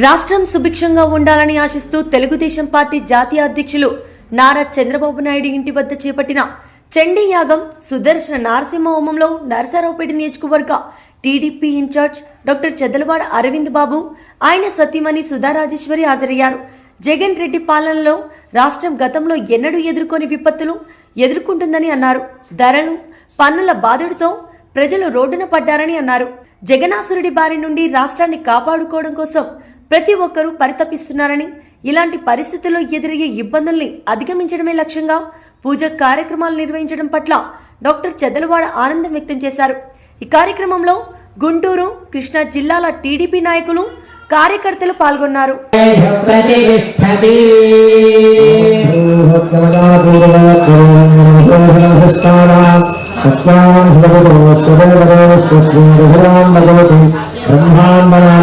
రాష్ట్రం సుభిక్షంగా ఉండాలని ఆశిస్తూ తెలుగుదేశం పార్టీ జాతీయ అధ్యక్షులు నారా చంద్రబాబు నాయుడు ఇంటి వద్ద చేపట్టిన చండీ యాగం సుదర్శన నారసింహ హోమంలో నరసరావుపేట నియోజకవర్గ TDP in-charge doctor Chadalavada Aravind Babu ఆయన సతీమణి సుధారాజేశ్వరి హాజరయ్యారు. జగన్ రెడ్డి పాలనలో రాష్ట్రం గతంలో ఎన్నడూ ఎదుర్కొని విపత్తులు ఎదుర్కొంటుందని అన్నారు. ధరలు పన్నుల బాధుడితో ప్రజలు రోడ్డున పడ్డారని అన్నారు. జగనాసురుడి బారి నుండి రాష్ట్రాన్ని కాపాడుకోవడం కోసం ప్రతి ఒక్కరూ పరితపిస్తున్నారని ఇలాంటి పరిస్థితుల్లో ఎదురయ్యే ఇబ్బందుల్ని అధిగమించడమే లక్ష్యంగా పూజ కార్యక్రమాలు నిర్వహించడం పట్ల డాక్టర్ చెదలవాడ ఆనందం వ్యక్తం చేశారు. ఈ కార్యక్రమంలో గుంటూరు కృష్ణా జిల్లాల టీడీపీ నాయకులు కార్యకర్తలు పాల్గొన్నారు. బ్రహ్మాండ